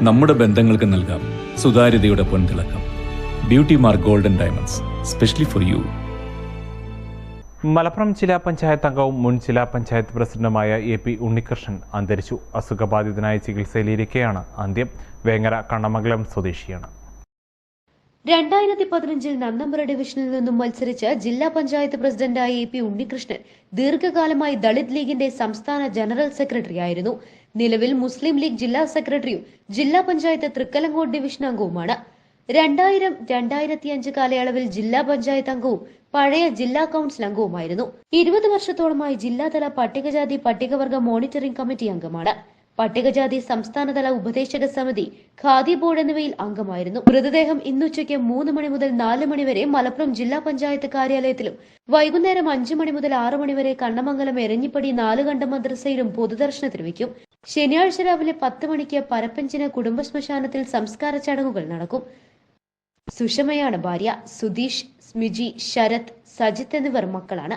നമ്മുടെ ബന്ധങ്ങൾക്ക് നൽകാം. സുതാര്യതയുടെ പൊൻതിളക്കം. Beauty mark golden diamonds specially for you Malappuram ജില്ലാ പഞ്ചായത്ത് അംഗവും മുൻ ജില്ലാ പഞ്ചായത്ത് പ്രസിഡന്റുമായ എ പി ഉണ്ണികൃഷ്ണൻ അന്തരിച്ചു. അസുഖബാധിതനായ ചികിത്സയിലിരിക്കെയാണ് അന്ത്യം. വേങ്ങര കണ്ണമംഗലം സ്വദേശിയാണ്. രണ്ടായിരത്തി പതിനഞ്ചിൽ നന്നമ്പ്ര ഡിവിഷനിൽ നിന്നും മത്സരിച്ച് ജില്ലാ പഞ്ചായത്ത് പ്രസിഡന്റായ എ പി ഉണ്ണികൃഷ്ണൻ ദീർഘകാലമായി ദളിത് ലീഗിന്റെ സംസ്ഥാന ജനറൽ സെക്രട്ടറി ആയിരുന്നു. നിലവിൽ മുസ്ലിം ലീഗ് ജില്ലാ സെക്രട്ടറിയും ജില്ലാ പഞ്ചായത്ത് തൃക്കലങ്കോട് ഡിവിഷൻ അംഗവുമാണ്. രണ്ടായിരം രണ്ടായിരത്തി അഞ്ച് കാലയളവിൽ ജില്ലാ പഞ്ചായത്ത് അംഗവും പഴയ ജില്ലാ കൌൺസിൽ അംഗവുമായിരുന്നു. ഇരുപത് വർഷത്തോളമായി ജില്ലാതല പട്ടികജാതി പട്ടികവർഗ മോണിറ്ററിംഗ് കമ്മിറ്റി അംഗമാണ്. പട്ടികജാതി സംസ്ഥാനതല ഉപദേശക സമിതി ഖാദി ബോർഡ് എന്നിവയിൽ അംഗമായിരുന്നു. മൃതദേഹം ഇന്നുച്ചയ്ക്ക് മൂന്ന് മണി മുതൽ നാല് മണി വരെ മലപ്പുറം ജില്ലാ പഞ്ചായത്ത് കാര്യാലയത്തിലും വൈകുന്നേരം അഞ്ചു മണി മുതൽ ആറ് മണി വരെ കണ്ണമംഗലം എരഞ്ഞിപ്പടി നാലുകണ്ട മദ്രസയിലും പൊതുദർശനത്തിന് വയ്ക്കും. ശനിയാഴ്ച രാവിലെ പത്ത് മണിക്ക് പരപ്പഞ്ചിന് കുടുംബ ശ്മശാനത്തിൽ സംസ്കാര ചടങ്ങുകൾ നടക്കും. സുഷമയാണ് ഭാര്യ സുധീഷ് സ്മിജി ശരത് സജിത്ത് എന്നിവർ മക്കളാണ്.